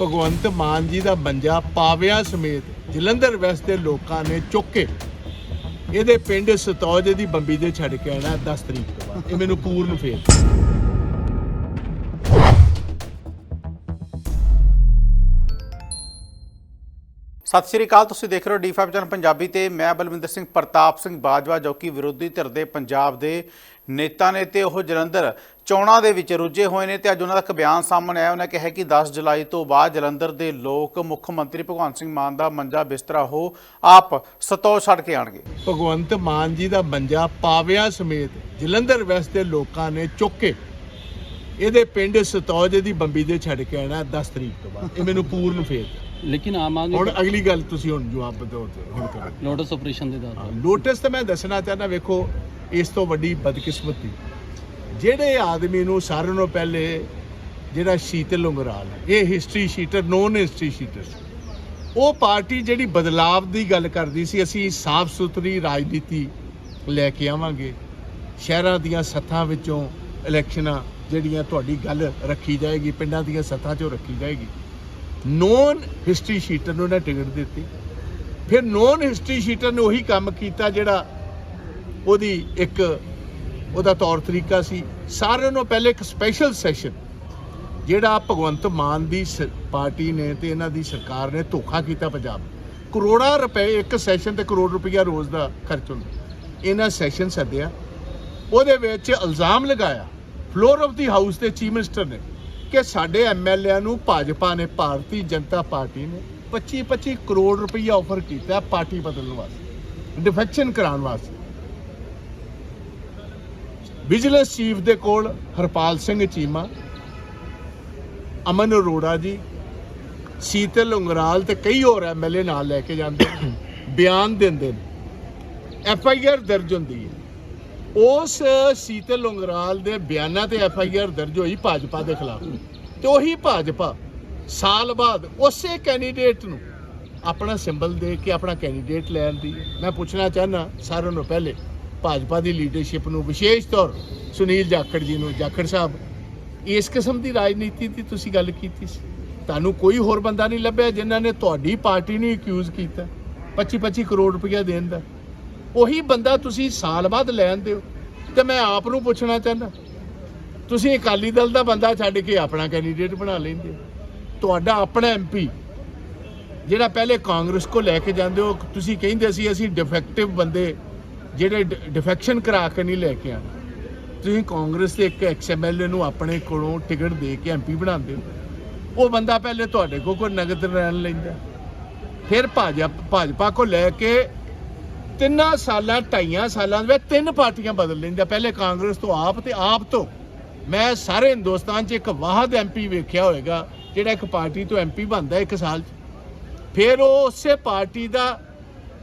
ਭਗਵੰਤ ਮਾਨ ਜੀ ਦਾ ਬੰਜਾ ਪਾਵਿਆ ਸਮੇਤ ਜਲੰਧਰ ਵੈਸਟ ਦੇ ਲੋਕਾਂ ਨੇ ਚੁੱਕ। ਕੇ ਇਹਦੇ ਪਿੰਡ ਸਤੌਜ ਦੀ ਬੰਬੀ ਦੇ ਛੱਡ ਕੇ ਆਣਾ 10 ਤਰੀਕ ਤੋਂ ਬਾਅਦ। ਇਹ ਮੈਨੂੰ ਪੂਰਨ ਫੇਰ। ਸਤਿ ਸ਼੍ਰੀ ਅਕਾਲ, ਤੁਸੀਂ ਦੇਖ ਰਹੇ ਹੋ ਡੀ5 ਚੈਨਲ ਪੰਜਾਬੀ ਤੇ ਮੈਂ ਬਲਵਿੰਦਰ ਸਿੰਘ ਪ੍ਰਤਾਪ ਸਿੰਘ ਬਾਜਵਾ, ਜੋ ਕਿ ਵਿਰੋਧੀ ਧਿਰ ਦੇ ਪੰਜਾਬ ਦੇ ਨੇਤਾ ਨੇ ਤੇ ਉਹ ਜਲੰਧਰ ਚੋਣਾਂ ਦੇ ਵਿੱਚ ਰੁੱਝੇ ਹੋਏ ਨੇ ਤੇ ਅੱਜ ਉਹਨਾਂ ਦਾ ਇੱਕ ਬਿਆਨ ਸਾਹਮਣੇ ਆਇਆ। ਉਹਨਾਂ ਕਿਹਾ ਕਿ 10 ਜੁਲਾਈ ਤੋਂ ਬਾਅਦ ਜਲੰਧਰ ਦੇ ਲੋਕ ਮੁੱਖ ਮੰਤਰੀ ਭਗਵੰਤ ਸਿੰਘ ਮਾਨ ਦਾ ਮੰਜਾ ਬਿਸਤਰਾ ਉਹ ਆਪ ਸਤੋ ਛੱਡ ਕੇ ਆਣਗੇ ਭਗਵੰਤ ਮਾਨ ਜੀ ਦਾ ਮੰਜਾ ਪਾਵਿਆਂ ਸਮੇਤ ਜਲੰਧਰ ਵੈਸਟ ਦੇ ਲੋਕਾਂ ਨੇ ਚੁੱਕ ਕੇ ਇਹਦੇ ਪਿੰਡ ਸਤੌਜ ਦੀ ਬੰਬੀ ਦੇ ਛੱਡ ਕੇ ਆਣਾ 10 ਤਰੀਕ ਤੋਂ ਬਾਅਦ। ਇਹ ਮੈਨੂੰ ਪੂਰਨ ਫੇਰ। ਲੇਕਿਨ ਆਮ ਹੁਣ ਆਦਮੀ ਅਗਲੀ ਗੱਲ ਤੁਸੀਂ ਹੁਣ ਜਵਾਬ ਦਿਓ ਤੇ ਹੁਣ ਕਰੋ। ਲੋਟਸ ਆਪਰੇਸ਼ਨ ਦੇ ਦਾਅਵੇ ਲੋਟਸ ਤਾਂ ਮੈਂ ਦੱਸਣਾ ਚਾਹੁੰਦਾ ਵੇਖੋ ਇਸ ਤੋਂ ਵੱਡੀ ਬਦਕਿਸਮਤੀ ਜਿਹੜੇ ਆਦਮੀ ਨੂੰ ਸਾਰਿਆਂ ਨਾਲੋਂ ਪਹਿਲੇ ਜਿਹੜਾ ਸ਼ੀਤਲ ਉਂਗਰਾਲ ਹੈ, ਇਹ history sheeter known history sheeter ਉਹ ਪਾਰਟੀ ਜਿਹੜੀ ਬਦਲਾਵ ਦੀ ਗੱਲ ਕਰਦੀ ਸੀ ਅਸੀਂ ਸਾਫ਼ ਸੁਥਰੀ ਰਾਜਨੀਤੀ ਲੈ ਕੇ ਆਵਾਂਗੇ। ਸ਼ਹਿਰਾਂ ਦੀਆਂ ਸੱਥਾਂ ਵਿੱਚੋਂ ਇਲੈਕਸ਼ਨਾਂ ਜਿਹੜੀਆਂ ਤੁਹਾਡੀ ਗੱਲ ਰੱਖੀ ਜਾਏਗੀ ਪਿੰਡਾਂ ਦੀਆਂ ਸੱਥਾਂ 'ਚੋਂ ਰੱਖੀ ਜਾਏਗੀ। ਨੋਨ ਹਿਸਟਰੀ ਸ਼ੀਟਰ ਨੂੰ ਉਹਨੇ ਟਿਕਟ ਦਿੱਤੀ। ਫਿਰ ਨੋਨ ਹਿਸਟਰੀ ਸ਼ੀਟਰ ਨੇ ਉਹੀ ਕੰਮ ਕੀਤਾ ਜਿਹੜਾ ਉਹਦੀ ਇੱਕ ਉਹਦਾ ਤੌਰ ਤਰੀਕਾ ਸੀ। ਸਾਰਿਆਂ ਨੂੰ ਪਹਿਲੇ ਇੱਕ ਸਪੈਸ਼ਲ ਸੈਸ਼ਨ ਜਿਹੜਾ ਭਗਵੰਤ ਮਾਨ ਦੀ ਸ- ਪਾਰਟੀ ਨੇ ਤੇ ਇਹਨਾਂ ਦੀ ਸਰਕਾਰ ਨੇ ਧੋਖਾ ਕੀਤਾ ਪੰਜਾਬ। ਕਰੋੜਾਂ ਰੁਪਏ, ਇੱਕ ਸੈਸ਼ਨ ਤੇ ਕਰੋੜ ਰੁਪਈਆ ਰੋਜ਼ ਦਾ ਖਰਚ ਹੁੰਦਾ। ਇਹਨਾਂ ਸੈਸ਼ਨ ਸੱਦਿਆ। ਉਹਦੇ ਵਿੱਚ ਇਲਜ਼ਾਮ ਲਗਾਇਆ। ਫਲੋਰ ਆਫ ਦੀ ਹਾਊਸ ਦੇ ਚੀਫ ਮਿਨਿਸਟਰ ਨੇ। ਕਿ ਸਾਡੇ ਐਮਐਲਏ ਨੂੰ ਭਾਜਪਾ ਨੇ, ਭਾਰਤੀ ਜਨਤਾ ਪਾਰਟੀ ਨੇ 25 25 ਕਰੋੜ ਰੁਪਈਆ ਆਫਰ ਕੀਤਾ ਪਾਰਟੀ ਬਦਲਣ ਵਾਸਤੇ ਡਿਫੈਕਸ਼ਨ ਕਰਾਉਣ ਵਾਸਤੇ। ਵਿਜੀਲੈਂਸ ਚੀਫ ਦੇ ਕੋਲ ਹਰਪਾਲ ਸਿੰਘ ਚੀਮਾ, ਅਮਨ ਅਰੋੜਾ ਜੀ, ਸੀਤਲ ਉਂਗਰਾਲ ਤੇ ਕਈ ਹੋਰ ਐਮਐਲਏ ਨਾਲ ਲੈ ਕੇ ਜਾਂਦੇ ਬਿਆਨ ਦਿੰਦੇ ਨੇ। ਐਫ ਆਈ ਆਰ ਦਰਜ ਹੁੰਦੀ ਹੈ। ਉਸ ਸੀਤਲ ਉਂਗਰਾਲ ਦੇ ਬਿਆਨਾਂ ਤੇ ਐਫ ਆਈ ਆਰ ਦਰਜ ਹੋਈ ਭਾਜਪਾ ਦੇ ਖਿਲਾਫ। ਤੇ ਉਹੀ ਭਾਜਪਾ ਸਾਲ ਬਾਅਦ ਉਸੇ ਕੈਂਡੀਡੇਟ ਨੂੰ ਆਪਣਾ ਸਿੰਬਲ ਦੇ ਕੇ ਆਪਣਾ ਕੈਂਡੀਡੇਟ ਲੈਣ ਦੀ ਮੈਂ ਪੁੱਛਣਾ ਚਾਹਨਾ ਸਾਰਿਆਂ ਨੂੰ ਪਹਿਲੇ ਭਾਜਪਾ ਦੀ ਲੀਡਰਸ਼ਿਪ ਨੂੰ ਵਿਸ਼ੇਸ਼ ਤੌਰ ਸੁਨੀਲ ਜਾਖੜ ਜੀ ਨੂੰ, ਜਾਖੜ ਸਾਹਿਬ, ਇਸ ਕਿਸਮ ਦੀ ਰਾਜਨੀਤੀ ਦੀ ਤੁਸੀਂ ਗੱਲ ਕੀਤੀ ਸੀ। ਤੁਹਾਨੂੰ ਕੋਈ ਹੋਰ ਬੰਦਾ ਨਹੀਂ ਲੱਭਿਆ ਜਿਨ੍ਹਾਂ ਨੇ ਤੁਹਾਡੀ ਪਾਰਟੀ ਨੂੰ ਅਕਿਊਜ਼ ਕੀਤਾ। 25 25 ਕਰੋੜ ਰੁਪਇਆ ਦੇਣ ਦਾ। ਉਹੀ ਬੰਦਾ ਤੁਸੀਂ ਸਾਲ ਬਾਅਦ ਲੈਣ ਦਿਓ। ਤੇ ਮੈਂ ਆਪ ਨੂੰ ਪੁੱਛਣਾ ਚਾਹੁੰਦਾ। ਤੁਸੀਂ ਅਕਾਲੀ ਦਲ ਦਾ ਬੰਦਾ ਛੱਡ ਕੇ ਆਪਣਾ ਕੈਂਡੀਡੇਟ ਬਣਾ ਲੈਂਦੇ ਹੋ। ਤੁਹਾਡਾ ਆਪਣਾ ਐਮਪੀ ਜਿਹੜਾ ਪਹਿਲੇ ਕਾਂਗਰਸ ਕੋ ਲੈ ਕੇ ਜਾਂਦੇ ਹੋ, ਤੁਸੀਂ ਕਹਿੰਦੇ ਸੀ ਅਸੀਂ ਡਿਫੈਕਟਿਵ ਬੰਦੇ, ਜਿਹੜੇ ਡਿਫੈਕਸ਼ਨ ਕਰਾ ਕੇ ਨਹੀਂ ਲੈ ਕੇ ਆਣਾ ਤੁਸੀਂ ਕਾਂਗਰਸ ਦੇ ਇੱਕ ਐਕਸਐਮਐਲਏ ਨੂੰ ਆਪਣੇ ਕੋਲੋਂ ਟਿਕਟ ਦੇ ਕੇ ਐਮਪੀ ਬਣਾਉਂਦੇ ਹੋ। ਉਹ ਬੰਦਾ ਪਹਿਲੇ ਤੁਹਾਡੇ ਕੋਲ ਕੋਈ ਨਗਦ ਰਹਿਣ ਲੈਂਦਾ। ਫਿਰ ਭਾਜਪਾ ਭਾਜਪਾ ਕੋ ਲੈ ਕੇ ਤਿੰਨਾਂ ਸਾਲਾਂ, ਢਾਈਆਂ ਸਾਲਾਂ ਦੇ ਵਿੱਚ ਤਿੰਨ ਪਾਰਟੀਆਂ ਬਦਲ ਲੈਂਦਾ ਪਹਿਲੇ ਕਾਂਗਰਸ ਤੋਂ ਆਪ ਤੇ ਆਪ ਤੋਂ ਮੈਂ ਸਾਰੇ ਹਿੰਦੁਸਤਾਨ 'ਚ ਇੱਕ ਵਾਹਦ ਐਮਪੀ ਵੇਖਿਆ ਹੋਵੇਗਾ ਜਿਹੜਾ ਇੱਕ ਪਾਰਟੀ ਤੋਂ ਐਮਪੀ ਬਣਦਾ ਇੱਕ ਸਾਲ 'ਚ। ਫਿਰ ਉਹ ਉਸੇ ਪਾਰਟੀ ਦਾ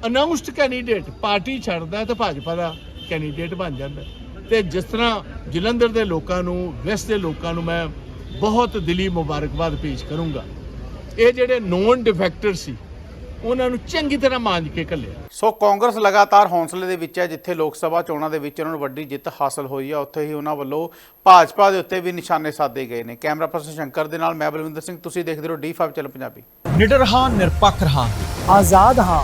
ਅਨਾਉਂਸਡ ਕੈਂਡੀਡੇਟ ਪਾਰਟੀ ਛੱਡਦਾ ਹੈ ਤੇ ਭਾਜਪਾ ਦਾ ਕੈਂਡੀਡੇਟ ਬਣ ਜਾਂਦਾ। ਹੈ। ਤੇ ਜਿਸ ਤਰ੍ਹਾਂ ਜਲੰਧਰ ਦੇ ਲੋਕਾਂ ਨੂੰ ਵੈਸਟ ਦੇ ਲੋਕਾਂ ਨੂੰ ਮੈਂ ਬਹੁਤ ਦਿਲੀ ਮੁਬਾਰਕਬਾਦ ਪੇਸ਼ ਕਰੂੰਗਾ। ਇਹ ਜਿਹੜੇ ਨੋਨ ਡਿਫੈਕਟਰ ਸੀ ਉਹਨਾਂ ਨੂੰ ਚੰਗੀ ਤਰ੍ਹਾਂ ਮਾਂਜ ਕੇ ਘੱਲਿਆ। ਸੋ ਕਾਂਗਰਸ ਲਗਾਤਾਰ ਹੌਸਲੇ ਦੇ ਵਿੱਚ ਹੈ ਜਿੱਥੇ ਲੋਕ ਸਭਾ ਚੋਣਾਂ ਦੇ ਵਿੱਚ ਉਹਨਾਂ ਨੂੰ ਵੱਡੀ ਜਿੱਤ ਹਾਸਲ ਹੋਈ ਹੈ ਉੱਥੇ ਹੀ ਉਹਨਾਂ ਵੱਲੋਂ ਭਾਜਪਾ ਦੇ ਉੱਤੇ ਵੀ ਨਿਸ਼ਾਨੇ ਸਾਧੇ ਗਏ ਨੇ। ਕੈਮਰਾ ਪਰਸਨ ਸ਼ੰਕਰ ਦੇ ਨਾਲ ਮੈਂ ਬਲਵਿੰਦਰ ਸਿੰਘ ਤੁਸੀਂ ਦੇਖਦੇ ਰਹੋ ਡੀ5 ਚੈਨਲ ਪੰਜਾਬੀ। ਨਿਡਰ ਹਾਂ ਨਿਰਪੱਖ ਰਹਾਂਗੇ। ਆਜ਼ਾਦ ਹਾਂ